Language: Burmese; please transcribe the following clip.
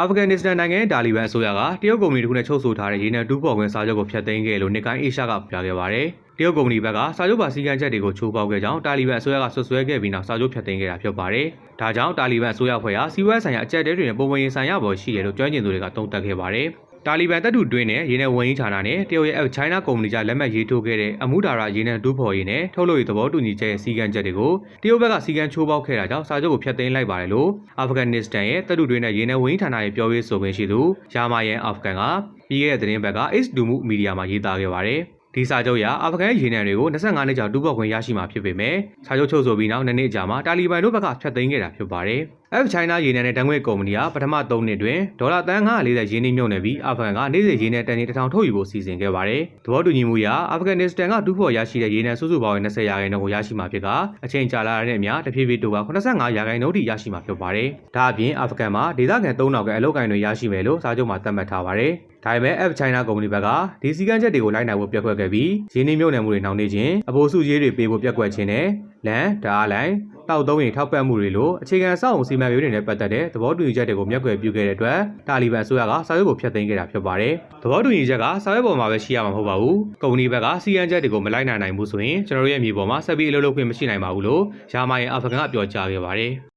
အာဖဂန်နစ္စတန်နိုင်ငံတာလီဘန်အစိုးရကတရုတ်ကုမ္ပဏီတစ်ခုနဲ့ချုပ်ဆိုထားတဲ့ရေနံတူးဖော်ခွင့်စာချုပ်ကိုဖျက်သိမ်းခဲ့လို့နေကိုင်းအေရှားကပြောခဲ့ပါတယ်။တရုတ်ကုမ္ပဏီဘက်ကစာချုပ်ပါစည်းကမ်းချက်တွေကိုချိုးဖောက်ခဲ့ကြောင်းတာလီဘန်အစိုးရကဆွဆွဲခဲ့ပြီးနောက်စာချုပ်ဖျက်သိမ်းခဲ့တာဖြစ်ပါတယ်။ဒါကြောင့်တာလီဘန်အစိုးရဖွဲ့ဟာစီးပွားဆိုင်ရာအကြက်တဲတွေနဲ့ပုံမှန်ရင်ဆိုင်ရပေါ်ရှိတယ်လို့ကျွမ်းကျင်သူတွေကသုံးသပ်ခဲ့ပါတယ်။ တာလီဘန်တပ်တူတွင်းနဲ့ရေနံဝန်ကြီးဌာနနဲ့တရုတ်ရဲ့ F China ကုမ္ပဏီကြားလက်မှတ်ရေးထိုးခဲ့တဲ့အမှုဒါရာရေနံတူးဖော်ရေးနဲ့ထုတ်လုပ်ရေးသဘောတူညီချက်ရဲ့စည်းကမ်းချက်တွေကိုတရုတ်ဘက်ကစည်းကမ်းချိုးဖောက်ခဲ့တာကြောင့်စာချုပ်ကိုဖျက်သိမ်းလိုက်ပါတယ်လို့အာဖဂန်နစ္စတန်ရဲ့တပ်တူတွင်းနဲ့ရေနံဝန်ကြီးဌာနရဲ့ပြောရေးဆိုခွင့်ရှိသူယာမာယန်အာဖဂန်ကပြီးခဲ့တဲ့သတင်းဘက်က X ဒူမှုမီဒီယာမှာရေးသားခဲ့ပါတယ် ဒီစာချုပ်အရအာဖဂန်ရေနံတွေကို25နှစ်ကြာတူးပေါက်ခွင့်ရရှိမှာဖြစ်ပေမဲ့စာချုပ်ချုပ်ဆိုပြီးနောက်2နှစ်ကြာမှာတာလီဘန်တို့ဘက်ကဖျက်သိမ်းခဲ့တာဖြစ်ပါတယ်။ F China ရေနံနဲ့တန်ခွေကုမ္ပဏီကပထမ3နှစ်တွင်ဒေါ်လာတန်940ရင်းနှီးမြှုပ်နှံပြီးအာဖဂန်ကနေ့စဉ်ရေနံတန်ချိန်1000ထုတ်ယူဖို့စီစဉ်ခဲ့ပါတယ်။သဘောတူညီမှုအရအာဖဂန်နစ္စတန်ကတူးဖော်ရရှိတဲ့ရေနံစုစုပေါင်းရဲ့20ရာခိုင်နှုန်းကိုရရှိမှာဖြစ်ကအချိန်ကြာလာတဲ့အမျှတဖြည်းဖြည်းတိုးက85ရာခိုင်နှုန်းထိရရှိမှာဖြစ်ပါတယ်။ဒါအပြင်အာဖဂန်မှာဒေသခံ3000ခန့်အလုပ်ကိုင်တွေရရှိမယ်လို့စာချုပ်မှာသတ်မှတ်ထားပါတယ်။ ဒါပေမဲ့ F China ကုမ္ပဏီဘက်ကဒီစည်းကမ်းချက်တွေကိုလိုက်နိုင်ဖို့ပြက်ကွက်ခဲ့ပြီးရင်းနှီးမြှုပ်နှံမှုတွေနှောင့်နှေးခြင်းအပိုစုကြီးတွေပေးဖို့ပြက်ကွက်ခြင်းနဲ့လမ်းဓာတ်အားလိုင်းတောက်သုံးရင်ထောက်ပံ့မှုတွေလိုအခြေခံအဆောက်အုံစီမံကိန်းတွေနဲ့ပတ်သက်တဲ့သဘောတူညီချက်တွေကိုမျက်ကွယ်ပြုခဲ့တဲ့အတွက်တာလီဘန်အစိုးရကစာရွက်ကိုဖျက်သိမ်းခဲ့တာဖြစ်ပါတယ်။သဘောတူညီချက်ကစာရွက်ပေါ်မှာပဲရှိရမှာမဟုတ်ပါဘူး။ကုမ္ပဏီဘက်ကစီယန်ချက်တွေကိုမလိုက်နိုင်နိုင်ဘူးဆိုရင်ကျွန်တော်တို့ရဲ့မြေပေါ်မှာဆက်ပြီးအလုပ်လုပ်ခွင့်မရှိနိုင်ပါဘူးလို့ယာမာရဲ့အာဖဂန်ကပြောကြားခဲ့ပါတယ်။